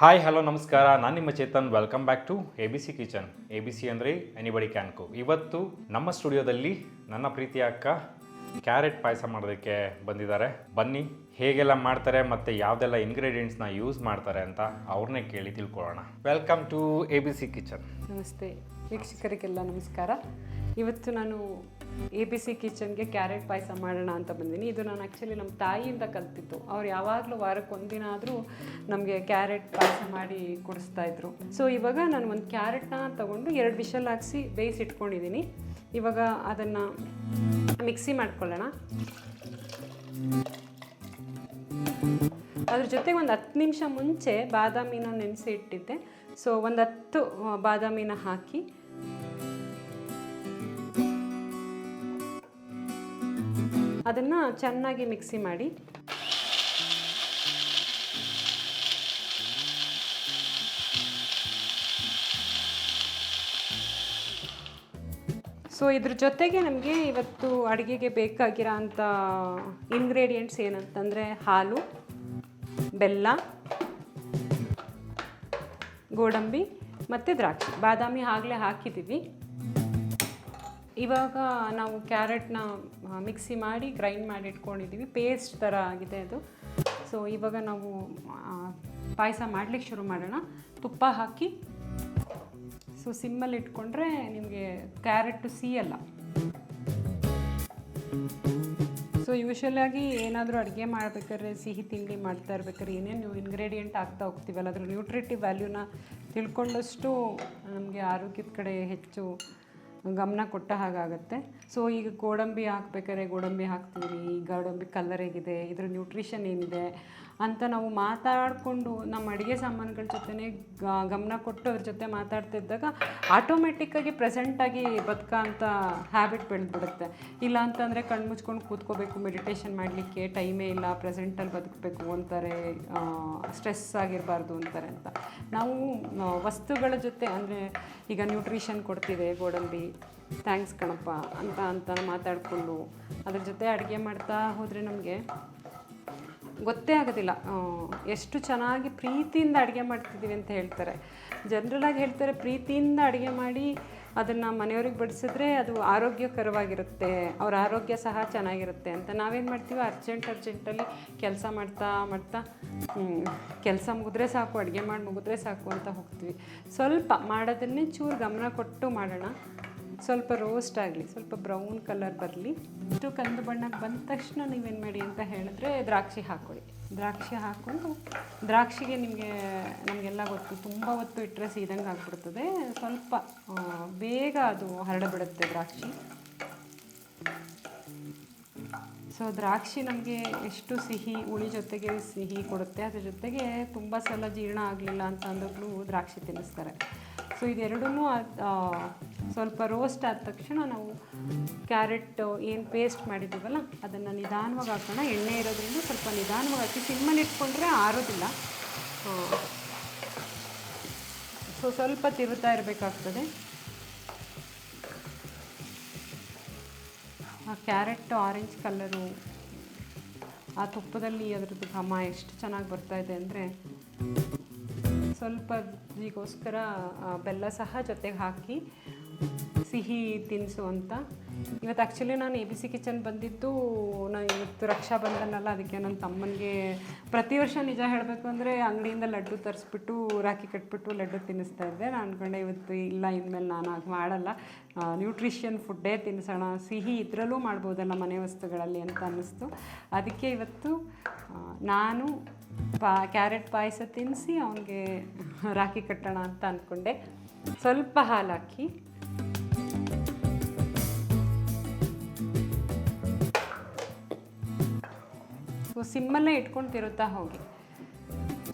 Hi hello ನಮಸ್ಕಾರ. ನಾನು ನಿಮ್ಮ Chetan. Welcome back to A B C kitchen A B C ಅಂದರೆ anybody can cook ಇವತ್ತು ನಮ್ಮ ಸ್ಟುಡಿಯೋದಲ್ಲಿ ನನ್ನ ಪ್ರೀತಿಯ ಅಕ್ಕ ಕ್ಯಾರೆಟ್ ಪಾಯಸ ಮಾಡೋದಕ್ಕೆ ಬಂದಿದ್ದಾರೆ. ಬನ್ನಿ, ಹೇಗೆಲ್ಲ ಮಾಡ್ತಾರೆ ಮತ್ತು ಯಾವುದೆಲ್ಲ ಇಂಗ್ರೀಡಿಯೆಂಟ್ಸ್ನ ಯೂಸ್ ಮಾಡ್ತಾರೆ ಅಂತ ಅವ್ರನ್ನೇ ಕೇಳಿ ತಿಳ್ಕೊಳ್ಳೋಣ. Welcome to A B C kitchen ನಮಸ್ತೆ. ವೀಕ್ಷಕರಿಗೆಲ್ಲ ನಮಸ್ಕಾರ. ಇವತ್ತು ನಾನು ಎ ಬಿ ಸಿ ಕಿಚನ್ಗೆ ಕ್ಯಾರೆಟ್ ಪಾಯಸ ಮಾಡೋಣ ಅಂತ ಬಂದೀನಿ ಇದು ನಾನು ಆ್ಯಕ್ಚುಲಿ ನಮ್ಮ ತಾಯಿಯಿಂದ ಕಲ್ತಿತ್ತು ಅವ್ರು ಯಾವಾಗಲೂ ವಾರಕ್ಕೆ ಒಂದಿನ ಆದರೂ ನಮಗೆ ಕ್ಯಾರೆಟ್ ಪಾಯಸ ಮಾಡಿ ಕೊಡಿಸ್ತಾಯಿದ್ರು ಸೊ ಇವಾಗ ನಾನು ಒಂದು ಕ್ಯಾರೆಟ್ನ ತಗೊಂಡು ಎರಡು ವಿಷಲ್ ಹಾಕ್ಸಿ ಬೇಯಿಸಿ ಇಟ್ಕೊಂಡಿದ್ದೀನಿ. ಇವಾಗ ಅದನ್ನು ಮಿಕ್ಸಿ ಮಾಡ್ಕೊಳ್ಳೋಣ. ಅದ್ರ ಜೊತೆಗೆ ಒಂದು ಹತ್ತು ನಿಮಿಷ ಮುಂಚೆ ಬಾದಾಮಿನ ನೆನೆಸಿ ಇಟ್ಟಿದ್ದೆ ಸೊ ಒಂದು ಹತ್ತು ಬಾದಾಮಿನ ಹಾಕಿ ಅದನ್ನು ಚೆನ್ನಾಗಿ ಮಿಕ್ಸಿ ಮಾಡಿ. ಸೊ ಇದ್ರ ಜೊತೆಗೆ ನಮಗೆ ಇವತ್ತು ಅಡುಗೆಗೆ ಬೇಕಾಗಿರೋ ಅಂಥ ಇಂಗ್ರೀಡಿಯೆಂಟ್ಸ್ ಏನಂತಂದರೆ ಹಾಲು, ಬೆಲ್ಲ, ಗೋಡಂಬಿ ಮತ್ತು ದ್ರಾಕ್ಷಿ. ಬಾದಾಮಿ ಆಗಲೇ ಹಾಕಿದ್ದೀವಿ. ಇವಾಗ ನಾವು ಕ್ಯಾರೆಟ್ನ ಮಿಕ್ಸಿ ಮಾಡಿ ಗ್ರೈಂಡ್ ಮಾಡಿ ಇಟ್ಕೊಂಡಿದ್ದೀವಿ. ಪೇಸ್ಟ್ ಥರ ಆಗಿದೆ ಅದು. ಸೊ ಇವಾಗ ನಾವು ಪಾಯಸ ಮಾಡಲಿಕ್ಕೆ ಶುರು ಮಾಡೋಣ. ತುಪ್ಪ ಹಾಕಿ ಸೊ ಸಿಮ್ಮಲ್ಲಿ ಇಟ್ಕೊಂಡ್ರೆ ನಿಮಗೆ ಕ್ಯಾರೆಟು ಸಿಯಲ್ಲ ಸೊ ಯೂಶಲಾಗಿ ಏನಾದರೂ ಅಡುಗೆ ಮಾಡ್ಬೇಕಾದ್ರೆ, ಸಿಹಿ ತಿಂಡಿ ಮಾಡ್ತಾ ಇರ್ಬೇಕಾದ್ರೆ, ಏನೇನು ಇಂಗ್ರೀಡಿಯೆಂಟ್ ಆಗ್ತಾ ಹೋಗ್ತೀವಲ್ಲ, ಅದ್ರ ನ್ಯೂಟ್ರಿಟಿವ್ ವ್ಯಾಲ್ಯೂನ ತಿಳ್ಕೊಂಡಷ್ಟು ನಮಗೆ ಆರೋಗ್ಯದ ಕಡೆ ಹೆಚ್ಚು ಗಮನ ಕೊಟ್ಟ ಹಾಗಾಗತ್ತೆ. ಸೊ ಈಗ ಗೋಡಂಬಿ ಹಾಕ್ಬೇಕಾದ್ರೆ ಗೋಡಂಬಿ ಹಾಕ್ತೀವಿ, ಈ ಗೋಡಂಬಿ ಕಲರ್ ಹೇಗಿದೆ ಇದ್ರ ನ್ಯೂಟ್ರಿಷನ್ ಏನಿದೆ ಅಂತ ನಾವು ಮಾತಾಡಿಕೊಂಡು ನಮ್ಮ ಅಡುಗೆ ಸಾಮಾನುಗಳ ಜೊತೆನೇ ಗಮನ ಕೊಟ್ಟು ಅವ್ರ ಜೊತೆ ಮಾತಾಡ್ತಿದ್ದಾಗ ಆಟೋಮೆಟಿಕ್ಕಾಗಿ ಪ್ರೆಸೆಂಟಾಗಿ ಅಂತ ಹ್ಯಾಬಿಟ್ ಬೆಳೆದ್ಬಿಡುತ್ತೆ. ಇಲ್ಲ ಅಂತಂದರೆ ಕಣ್ಣು ಮುಚ್ಕೊಂಡು ಕೂತ್ಕೋಬೇಕು ಮೆಡಿಟೇಷನ್ ಮಾಡಲಿಕ್ಕೆ ಟೈಮೇ ಇಲ್ಲ ಪ್ರೆಸೆಂಟಲ್ಲಿ ಬದುಕಬೇಕು ಅಂತಾರೆ ಸ್ಟ್ರೆಸ್ ಆಗಿರಬಾರ್ದು ಅಂತಾರೆ ಅಂತ. ನಾವು ವಸ್ತುಗಳ ಜೊತೆ ಅಂದರೆ ಈಗ ನ್ಯೂಟ್ರಿಷನ್ ಕೊಡ್ತಿದೆ ಗೋಡಂಬಿ. ಥ್ಯಾಂಕ್ಸ್ ಕಣಪ್ಪ ಅಂತ ಅಂತ ಮಾತಾಡಿಕೊಂಡು ಅದ್ರ ಜೊತೆ ಅಡುಗೆ ಮಾಡ್ತಾ ಹೋದರೆ ನಮಗೆ ಗೊತ್ತೇ ಆಗೋದಿಲ್ಲ. ಎಷ್ಟು ಚೆನ್ನಾಗಿ ಪ್ರೀತಿಯಿಂದ ಅಡುಗೆ ಮಾಡ್ತಿದ್ದೀವಿ ಅಂತ ಹೇಳ್ತಾರೆ. ಜನರಲಾಗಿ ಹೇಳ್ತಾರೆ, ಪ್ರೀತಿಯಿಂದ ಅಡುಗೆ ಮಾಡಿ ಅದನ್ನು ಮನೆಯವ್ರಿಗೆ ಬಡಿಸಿದ್ರೆ ಅದು ಆರೋಗ್ಯಕರವಾಗಿರುತ್ತೆ, ಅವ್ರ ಆರೋಗ್ಯ ಸಹ ಚೆನ್ನಾಗಿರುತ್ತೆ ಅಂತ ನಾವೇನು ಮಾಡ್ತೀವಿ? ಅರ್ಜೆಂಟ್ ಅರ್ಜೆಂಟಲ್ಲಿ ಕೆಲಸ ಮಾಡ್ತಾ ಮಾಡ್ತಾ ಕೆಲಸ ಮುಗಿದ್ರೆ ಸಾಕು, ಅಡುಗೆ ಮಾಡಿ ಮುಗಿದ್ರೆ ಸಾಕು ಅಂತ ಹೋಗ್ತೀವಿ. ಸ್ವಲ್ಪ ಮಾಡೋದನ್ನೇ ಚೂರು ಗಮನ ಕೊಟ್ಟು ಮಾಡೋಣ. ಸ್ವಲ್ಪ ರೋಸ್ಟ್ ಆಗಲಿ, ಸ್ವಲ್ಪ ಬ್ರೌನ್ ಕಲರ್ ಬರಲಿ. ಇಷ್ಟು ಕಂದು ಬಣ್ಣಕ್ಕೆ ಬಂದ ತಕ್ಷಣ ನೀವೇನು ಮಾಡಿ ಅಂತ ಹೇಳಿದ್ರೆ ದ್ರಾಕ್ಷಿ ಹಾಕ್ಕೊಳ್ಳಿ ದ್ರಾಕ್ಷಿ ಹಾಕ್ಕೊಂಡು ದ್ರಾಕ್ಷಿಗೆ ನಿಮಗೆ, ನಮಗೆಲ್ಲ ಗೊತ್ತು, ತುಂಬ ಹೊತ್ತು ಇಟ್ಟರೆ ಸೀದಂಗೆ ಆಗಿಬಿಡ್ತದೆ. ಸ್ವಲ್ಪ ಬೇಗ ಅದು ಹರಡಿಬಿಡುತ್ತೆ ದ್ರಾಕ್ಷಿ. ಸೊ ದ್ರಾಕ್ಷಿ ನಮಗೆ ಎಷ್ಟು ಸಿಹಿ, ಹುಳಿ ಜೊತೆಗೆ ಸಿಹಿ ಕೊಡುತ್ತೆ, ಅದ್ರ ಜೊತೆಗೆ ತುಂಬ ಸಲ ಜೀರ್ಣ ಆಗಲಿಲ್ಲ ಅಂತ ಅಂದಾಗಲೂ ದ್ರಾಕ್ಷಿ ತಿನ್ನಿಸ್ತಾರೆ. ಸೊ ಇದೆರಡೂ ಸ್ವಲ್ಪ ರೋಸ್ಟ್ ಆದ ತಕ್ಷಣ ನಾವು ಕ್ಯಾರೆಟ್, ಏನು ಪೇಸ್ಟ್ ಮಾಡಿದ್ದೀವಲ್ಲ, ಅದನ್ನು ನಿಧಾನವಾಗಿ ಹಾಕೋಣ. ಎಣ್ಣೆ ಇರೋದ್ರಿಂದ ಸ್ವಲ್ಪ ನಿಧಾನವಾಗಿ ಹಾಕಿ ಸಿಮ್ಮಲ್ಲಿ ಇಟ್ಕೊಂಡ್ರೆ ಆರೋದಿಲ್ಲ. ಸೊ ಸ್ವಲ್ಪ ತಿರುತ್ತಾ ಇರಬೇಕಾಗ್ತದೆ. ಆ ಕ್ಯಾರೆಟ್ ಆರೆಂಜ್ ಕಲ್ಲರು ಆ ತುಪ್ಪದಲ್ಲಿ ಅದರದ್ದು ಘಮ ಎಷ್ಟು ಚೆನ್ನಾಗಿ ಬರ್ತಾ ಇದೆ ಅಂದರೆ, ಸ್ವಲ್ಪ ಈಗೋಸ್ಕರ ಬೆಲ್ಲ ಸಹ ಜೊತೆಗೆ ಹಾಕಿ ಸಿಹಿ ತಿನಿಸು ಅಂತ ಇವತ್ತು ಆ್ಯಕ್ಚುಲಿ ನಾನು ಎ ಬಿ ಸಿ ಕಿಚನ್ ಬಂದಿದ್ದು ನಾನು ಇವತ್ತು ರಕ್ಷಾ ಬಂಧನಲ್ಲ ಅದಕ್ಕೆ ನನ್ನ ತಮ್ಮನಿಗೆ ಪ್ರತಿ ವರ್ಷ ನಿಜ ಹೇಳಬೇಕು ಅಂದರೆ ಅಂಗಡಿಯಿಂದ ಲಡ್ಡು ತರಿಸ್ಬಿಟ್ಟು, ರಾಖಿ ಕಟ್ಬಿಟ್ಟು ಲಡ್ಡು ತಿನ್ನಿಸ್ತಾ ಇದ್ದೆ. ನಾನು ಅಂದ್ಕೊಂಡೆ ಇವತ್ತು ಇಲ್ಲ, ಇನ್ಮೇಲೆ ನಾನು ಹಾಗೆ ಮಾಡಲ್ಲ. ನ್ಯೂಟ್ರಿಷನ್ ಫುಡ್ಡೇ ತಿನ್ನಿಸೋಣ ಸಿಹಿ ಇದರಲ್ಲೂ ಮಾಡ್ಬೋದಲ್ಲ ಮನೆ ವಸ್ತುಗಳಲ್ಲಿ ಅಂತ ಅನ್ನಿಸ್ತು. ಅದಕ್ಕೆ ಇವತ್ತು ನಾನು ಪಾ, ಕ್ಯಾರೆಟ್ ಪಾಯಸ ತಿನ್ನಿಸಿ ಅವನಿಗೆ ರಾಖಿ ಕಟ್ಟೋಣ ಅಂತ ಅಂದ್ಕೊಂಡೆ ಸ್ವಲ್ಪ ಹಾಲು ಹಾಕಿ. ಸೊ ಸಿಮ್ಮಲ್ಲೇ ಇಟ್ಕೊಂಡು ತಿರುತ್ತಾ ಹೋಗಿ.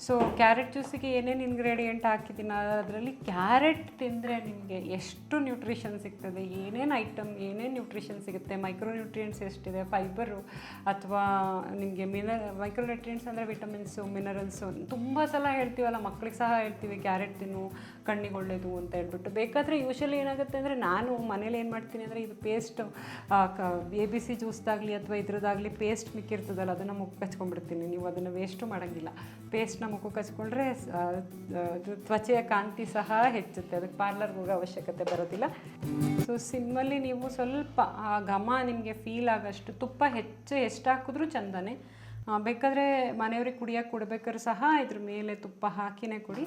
ಸೊ ಕ್ಯಾರೆಟ್ ಜ್ಯೂಸಿಗೆ ಏನೇನು ಇಂಗ್ರೀಡಿಯೆಂಟ್ ಹಾಕಿದ್ದೀನಿ? ಅದರಲ್ಲಿ ಕ್ಯಾರೆಟ್ ತಿಂದರೆ ನಿಮಗೆ ಎಷ್ಟು ನ್ಯೂಟ್ರಿಷನ್ ಸಿಗ್ತದೆ? ಏನೇನು ಐಟಮ್ ಏನೇನು ನ್ಯೂಟ್ರಿಷನ್ ಸಿಗುತ್ತೆ? ಮೈಕ್ರೋ ನ್ಯೂಟ್ರಿಯೆಂಟ್ಸ್ ಎಷ್ಟಿದೆ? ಫೈಬರು ಅಥವಾ ನಿಮಗೆ ಮಿನ ಮೈಕ್ರೋ ನ್ಯೂಟ್ರಿಯೆಂಟ್ಸ್ ಅಂದರೆ ವಿಟಮಿನ್ಸು ಮಿನರಲ್ಸು ತುಂಬ ಸಲ ಹೇಳ್ತೀವಲ್ಲ ಮಕ್ಕಳಿಗೆ ಸಹ ಹೇಳ್ತೀವಿ ಕ್ಯಾರೆಟ್ ತಿನ್ನು. ಕಣ್ಣಿಗೆ ಒಳ್ಳೇದು ಅಂತ ಹೇಳ್ಬಿಟ್ಟು. ಬೇಕಾದರೆ ಯೂಶಲಿ ಏನಾಗುತ್ತೆ ಅಂದರೆ ನಾನು ಮನೇಲಿ ಏನು ಮಾಡ್ತೀನಿ ಅಂದರೆ ಇದು ಪೇಸ್ಟ್ ಎ ಬಿ ಸಿ ಜ್ಯೂಸ್ದಾಗಲಿ ಅಥವಾ ಇದ್ರದ್ದಾಗಲಿ ಪೇಸ್ಟ್ ಮಿಕ್ಕಿರ್ತದಲ್ಲ, ಅದನ್ನು ಮುಖಕ್ಕೆ ಹಚ್ಕೊಂಡ್ಬಿಡ್ತೀನಿ. ನೀವು ಅದನ್ನು ವೇಸ್ಟು ಮಾಡೋಂಗಿಲ್ಲ. ಪೇಸ್ಟ್ನ ಮುಖಕ್ಕೆ ಹಚ್ಕೊಂಡ್ರೆ ತ್ವಚೆಯ ಕಾಂತಿ ಸಹ ಹೆಚ್ಚುತ್ತೆ. ಅದಕ್ಕೆ ಪಾರ್ಲರ್ಗೆ ಹೋಗೋ ಅವಶ್ಯಕತೆ ಬರೋದಿಲ್ಲ. ಸೊ ಸಿಮ್ಮಲ್ಲಿ ನೀವು ಸ್ವಲ್ಪ, ಆ, ಘಮ ನಿಮಗೆ ಫೀಲ್ ಆಗೋಷ್ಟು, ತುಪ್ಪ ಹೆಚ್ಚು ಎಷ್ಟು ಹಾಕಿದ್ರೂ ಚಂದನೇ. ಬೇಕಾದರೆ ಮನೆಯವ್ರಿಗೆ ಕುಡಿಯೋಕೆ ಕೊಡ್ಬೇಕಾದ್ರೆ ಸಹ ಇದ್ರ ಮೇಲೆ ತುಪ್ಪ ಹಾಕಿನೇ ಕೊಡಿ.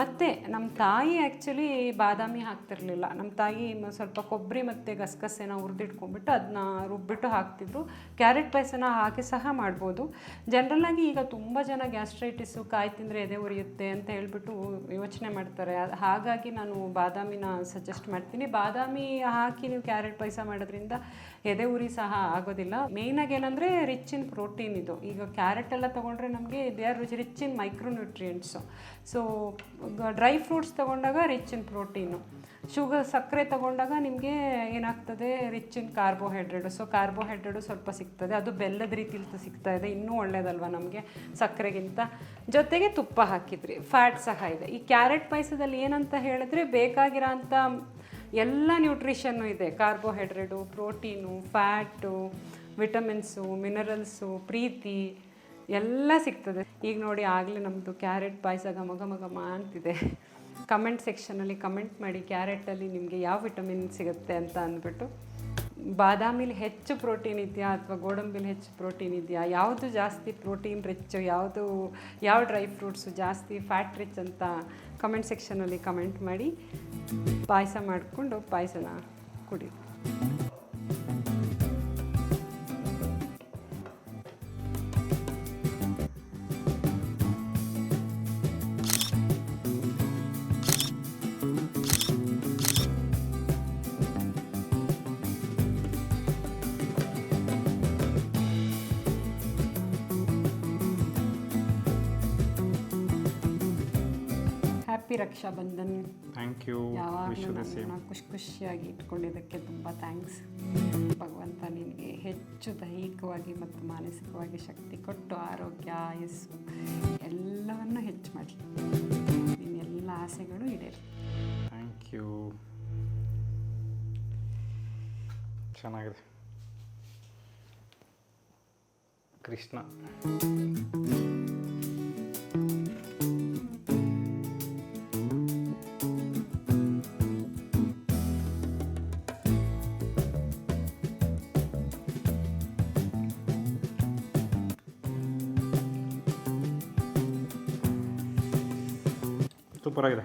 ಮತ್ತು ನಮ್ಮ ತಾಯಿ ಆ್ಯಕ್ಚುಲಿ ಬಾದಾಮಿ ಹಾಕ್ತಿರ್ಲಿಲ್ಲ. ನಮ್ಮ ತಾಯಿ ಸ್ವಲ್ಪ ಕೊಬ್ಬರಿ ಮತ್ತು ಗಸಗಸೆನ ಹುರಿದಿಟ್ಕೊಂಡ್ಬಿಟ್ಟು ಅದನ್ನ ರುಬ್ಬಿಟ್ಟು ಹಾಕ್ತಿದ್ರು. ಕ್ಯಾರೆಟ್ ಪಾಯಸನ ಹಾಕಿ ಸಹ ಮಾಡ್ಬೋದು. ಜನರಲ್ಲಾಗಿ ಈಗ ತುಂಬ ಜನ ಗ್ಯಾಸ್ಟ್ರೈಟಿಸು ಕಾಯಿ ತಿಂದರೆ ಎದೆ ಉರಿಯುತ್ತೆ ಅಂತ ಹೇಳಿಬಿಟ್ಟು ಯೋಚನೆ ಮಾಡ್ತಾರೆ. ಹಾಗಾಗಿ ನಾನು ಬಾದಾಮಿನ ಸಜೆಸ್ಟ್ ಮಾಡ್ತೀನಿ. ಬಾದಾಮಿ ಹಾಕಿ ನೀವು ಕ್ಯಾರೆಟ್ ಪಾಯಸ ಮಾಡೋದ್ರಿಂದ ಎದೆ ಉರಿ ಸಹ ಆಗೋದಿಲ್ಲ. ಮೇಯ್ನಾಗಿ ಏನಂದರೆ ರಿಚ್ ಇನ್ ಪ್ರೋಟೀನ್ ಇದು. ಈಗ ಕ್ಯಾರೆಟ್ ಎಲ್ಲ ತಗೊಂಡ್ರೆ ನಮಗೆ they are rich in micronutrients so dry fruits ತಗೊಂಡಾಗ ರಿಚ್ ಇನ್ ಪ್ರೋಟೀನು ಶುಗರ್ ಸಕ್ಕರೆ ತಗೊಂಡಾಗ ನಿಮಗೆ ಏನಾಗ್ತದೆ? Rich in carbohydrate so carbohydrate ಸ್ವಲ್ಪ ಸಿಗ್ತದೆ. ಅದು ಬೆಲ್ಲದ ರೀತಿಲಿ ಸಿಗ್ತಾ ಇದೆ. ಇನ್ನೂ ಒಳ್ಳೇದಲ್ವ ನಮಗೆ? ಸಕ್ಕರೆಗಿಂತ. ಜೊತೆಗೆ ತುಪ್ಪ ಹಾಕಿದ್ರಿ. ಫ್ಯಾಟ್ ಸಹ ಇದೆ. ಈ ಕ್ಯಾರೆಟ್ ಪಾಯಸದಲ್ಲಿ ಏನಂತ ಹೇಳಿದ್ರೆ ಬೇಕಾಗಿರೋ ಎಲ್ಲ ನ್ಯೂಟ್ರಿಷನ್ನು ಇದೆ. Carbohydrate protein fat vitamins minerals ಪ್ರೀತಿ ಎಲ್ಲ ಸಿಗ್ತದೆ. ಈಗ ನೋಡಿ ಆಗಲೇ ನಮ್ಮದು ಕ್ಯಾರೆಟ್ ಪಾಯಸ ಘಮ ಘಮ ಘಮ ಅಂತಿದೆ. ಕಮೆಂಟ್ ಸೆಕ್ಷನಲ್ಲಿ ಕಮೆಂಟ್ ಮಾಡಿ ಕ್ಯಾರೆಟಲ್ಲಿ ನಿಮಗೆ ಯಾವ ವಿಟಮಿನ್ ಸಿಗುತ್ತೆ ಅಂತ ಅಂದ್ಬಿಟ್ಟು. ಬಾದಾಮಿಲಿ ಹೆಚ್ಚು ಪ್ರೋಟೀನ್ ಇದೆಯಾ ಅಥವಾ ಗೋಡಂಬಿಲಿ ಹೆಚ್ಚು ಪ್ರೋಟೀನ್ ಇದೆಯಾ? ಯಾವುದು ಜಾಸ್ತಿ ಪ್ರೋಟೀನ್ ರಿಚ್ ಯಾವುದು, ಯಾವ ಡ್ರೈ ಫ್ರೂಟ್ಸು ಜಾಸ್ತಿ ಫ್ಯಾಟ್ ರಿಚ್ ಅಂತ ಕಮೆಂಟ್ ಸೆಕ್ಷನಲ್ಲಿ ಕಮೆಂಟ್ ಮಾಡಿ ಪಾಯಸ ಮಾಡಿಕೊಂಡು ಪಾಯಸನ ಕುಡಿ ಹ್ಯಾಪಿ ರಕ್ಷಾಬಂಧನ್. ಥ್ಯಾಂಕ್ ಯು ಯಾವಾಗ ಯಾವಾಗಲೂ ಖುಷಿ ಖುಷಿಯಾಗಿ ಇಟ್ಕೊಂಡಿದ್ದಕ್ಕೆ ತುಂಬ ಥ್ಯಾಂಕ್ಸ್ ಭಗವಂತ ನಿನಗೆ ಹೆಚ್ಚು ದೈಹಿಕವಾಗಿ ಮತ್ತು ಮಾನಸಿಕವಾಗಿ ಶಕ್ತಿ ಕೊಟ್ಟು ಆರೋಗ್ಯ ಆಯಸ್ಸು ಎಲ್ಲವನ್ನು ಹೆಚ್ಚು ಮಾಡಲಿ. ನಿನ್ನ ಎಲ್ಲ ಆಸೆಗಳು ಈಡೇರಿ. ಥ್ಯಾಂಕ್ ಯು ಚೆನ್ನಾಗಿದೆ. ಕೃಷ್ಣ. ಸೂಪರ್ ಆಗಿದೆ.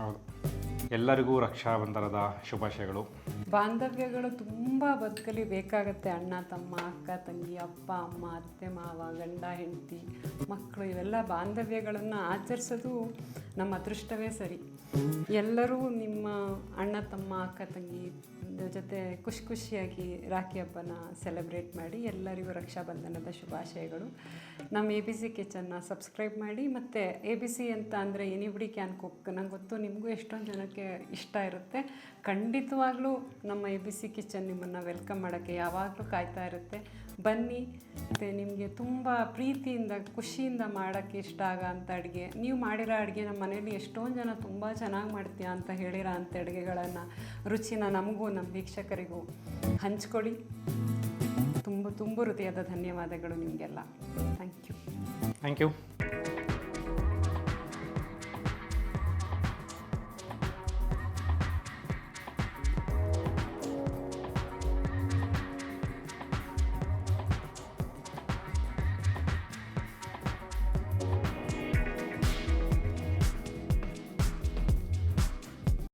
ಹೌದು. ಎಲ್ಲರಿಗೂ ರಕ್ಷಾಬಂಧನದ ಶುಭಾಶಯಗಳು. ಬಾಂಧವ್ಯಗಳು ತುಂಬ ಬದುಕಲಿ ಬೇಕಾಗತ್ತೆ ಅಣ್ಣ ತಮ್ಮ ಅಕ್ಕ ತಂಗಿ ಅಪ್ಪ ಅಮ್ಮ ಅತ್ತೆ ಮಾವ ಗಂಡ ಹೆಂಡತಿ ಮಕ್ಕಳು ಇವೆಲ್ಲ ಬಾಂಧವ್ಯಗಳನ್ನು ಆಚರಿಸೋದು ನಮ್ಮ ಅದೃಷ್ಟವೇ ಸರಿ. ಎಲ್ಲರೂ ನಿಮ್ಮ ಅಣ್ಣ ತಮ್ಮ ಅಕ್ಕ ತಂಗಿ ಜೊತೆ ಖುಷಿ ಖುಷಿಯಾಗಿ ರಾಖಿ ಹಬ್ಬನ ಸೆಲೆಬ್ರೇಟ್ ಮಾಡಿ ಎಲ್ಲರಿಗೂ ರಕ್ಷಾಬಂಧನದ ಶುಭಾಶಯಗಳು. ನಮ್ಮ ಎ ಬಿ ಸಿ ಕಿಚನ್ನ ಸಬ್ಸ್ಕ್ರೈಬ್ ಮಾಡಿ ಮತ್ತು ಎ ಬಿ ಸಿ ಅಂತ ಅಂದರೆ ಎನಿಬಡಿ ಕ್ಯಾನ್ ಕುಕ್ ನಂಗೆ ಗೊತ್ತು ನಿಮಗೂ ಎಷ್ಟೊಂದು ಜನಕ್ಕೆ ಇಷ್ಟ ಇರುತ್ತೆ. ಖಂಡಿತವಾಗ್ಲೂ ನಮ್ಮ ಎ ಬಿ ಸಿ ಕಿಚನ್ ನಿಮ್ಮನ್ನು ವೆಲ್ಕಮ್ ಮಾಡೋಕ್ಕೆ ಯಾವಾಗಲೂ ಕಾಯ್ತಾ ಇರುತ್ತೆ. ಬನ್ನಿ. ಮತ್ತು ನಿಮಗೆ ತುಂಬ ಪ್ರೀತಿಯಿಂದ, ಖುಷಿಯಿಂದ ಮಾಡೋಕ್ಕೆ ಇಷ್ಟ ಆಗೋ ಅಂಥ ಅಡುಗೆ. ನೀವು ಮಾಡಿರೋ ಅಡುಗೆ ನಮ್ಮ ಮನೇಲಿ ಎಷ್ಟೊಂದು ಜನ ತುಂಬ ಚೆನ್ನಾಗಿ ಮಾಡ್ತೀಯಾ ಅಂತ ಹೇಳಿರೋ ಅಂಥ ಅಡುಗೆಗಳನ್ನು, ರುಚಿನ ನಮಗೂ, ನಮ್ಮ ವೀಕ್ಷಕರಿಗೂ ಹಂಚ್ಕೊಡಿ ತುಂಬ ತುಂಬ ಹೃದಯದ ಧನ್ಯವಾದಗಳು ನಿಮಗೆಲ್ಲ. Thank you thank you